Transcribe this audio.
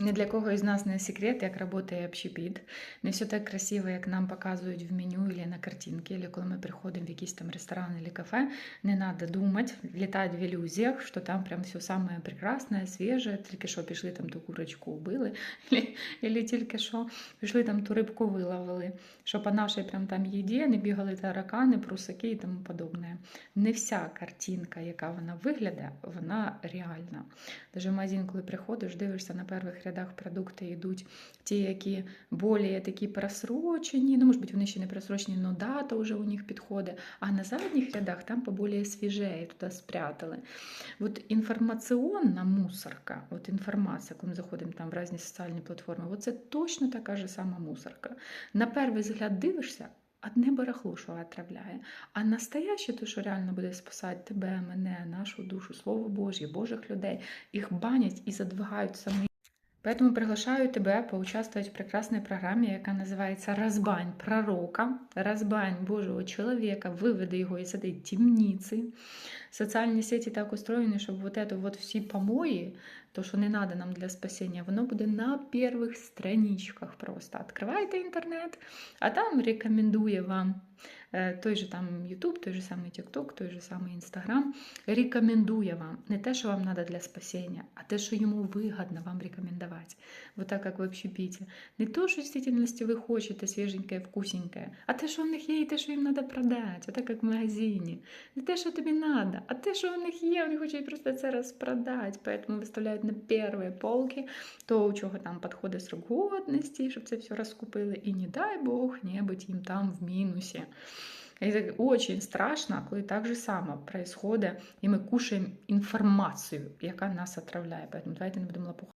Ни для кого із нас не секрет, як працює общепіт. Не все так красиво, як нам показують в меню або на картинці, або коли ми приходимо в якийсь там ресторан або кафе. Не треба думати, літати в ілюзіях, що там прям все саме прекрасне, свіже, тільки що пішли там ту курочку вбили, або тільки що пішли там ту рибку виловили, що по нашій прям там їді не бігали таракани, прусаки і тому подобне. Не вся картинка, яка вона виглядає, вона реальна. Даже в магазин, коли приходиш, дивишся на перших рядах продукти йдуть ті, які більш такі просрочені, ну, може бути, вони ще не просрочені, але дата вже у них підходить. А на задніх рядах там поболее свіжее, туди спрятали. От інформаційна мусорка, от інформація, коли ми заходимо там в різні соціальні платформи, от це точно така ж сама мусорка. На перший взгляд дивишся, одне барахло, що отравляє. А настояще, то, що реально буде спасати тебе, мене, нашу душу, Слово Божє, Божих людей, їх банять і задвигають самі. Поэтому приглашаю тебя поучаствовать в прекрасной программе, яка называется «Разбань пророка», «Разбань Божого человека», выведи его из этой темницы. Социальні сеті так устроєні, щоб вот это вот всі помої, то, що не надо нам для спасіння, воно буде на перших страничках просто. Відкривайте інтернет, а там рекомендує вам е, той же там YouTube, той же самий TikTok, той же самий Instagram, рекомендує вам не те, що вам треба для спасіння, а те, що йому вигодно вам рекомендувати. Вот так, як в общепіті. Не то, що в дійсності ви хочете свіженьке, вкусеньке, а те, що в них є, і те, що їм треба продати, отак, як в магазині. Не те, що тобі треба, а те, що у них є, вони хочуть просто це розпродати, поэтому виставляють на перші полки то, у чого там підходить срок годності, щоб це все розкупили, і не дай Бог, не бути їм там в мінусі. І это очень страшно, коли так же само происходит, і ми кушаємо інформацію, яка нас отравляє. Поэтому давайте не будемо лопухати.